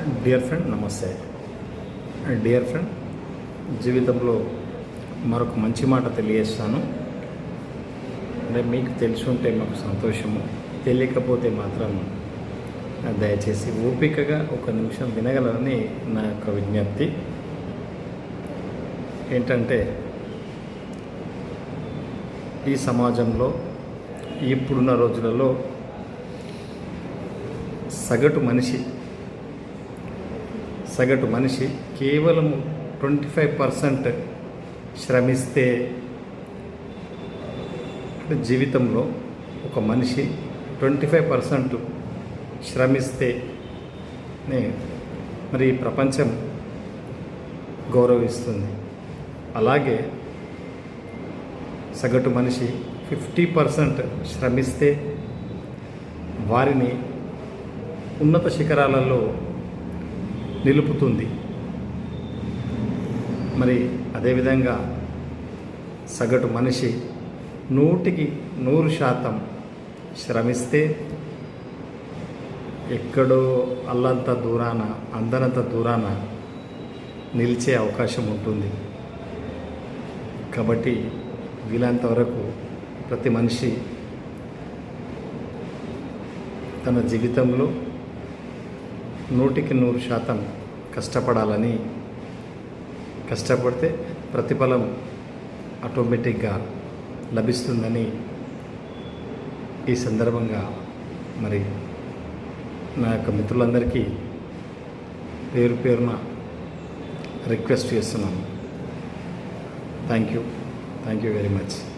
Dear friend నమస్తే. Dear friend జీవితంలో మరొక మంచి మాట తెలియజేస్తాను. అంటే మీకు తెలిసి ఉంటే మాకు సంతోషము తెలియకపోతే మాత్రం దయచేసి ఓపికగా ఒక నిమిషం వినగలరని నా యొక్క విజ్ఞప్తి. ఏంటంటే ఈ సమాజంలో ఇప్పుడున్న రోజులలో సగటు మనిషి సగటు మనిషి కేవలం ట్వంటీ ఫైవ్ పర్సెంట్ శ్రమిస్తే జీవితంలో ఒక మనిషి ట్వంటీ ఫైవ్ పర్సెంట్ శ్రమిస్తే మరి ప్రపంచం గౌరవిస్తుంది. అలాగే సగటు మనిషి ఫిఫ్టీ పర్సెంట్ శ్రమిస్తే వారిని ఉన్నత శిఖరాలలో నిలుపుతుంది. మరి అదేవిధంగా సగటు మనిషి నూటికి నూరు శాతం శ్రమిస్తే ఎక్కడో అల్లంత దూరాన అందనంత దూరాన నిలిచే అవకాశం ఉంటుంది. కాబట్టి వీలంత వరకు ప్రతి మనిషి తన జీవితంలో నూటికి నూరు శాతం కష్టపడాలని కష్టపడితే ప్రతిఫలం ఆటోమేటిక్గా లభిస్తుందని ఈ సందర్భంగా మరి నా యొక్క మిత్రులందరికీ పేరు పేరున రిక్వెస్ట్ చేస్తున్నాను. Thank you. Thank you very much.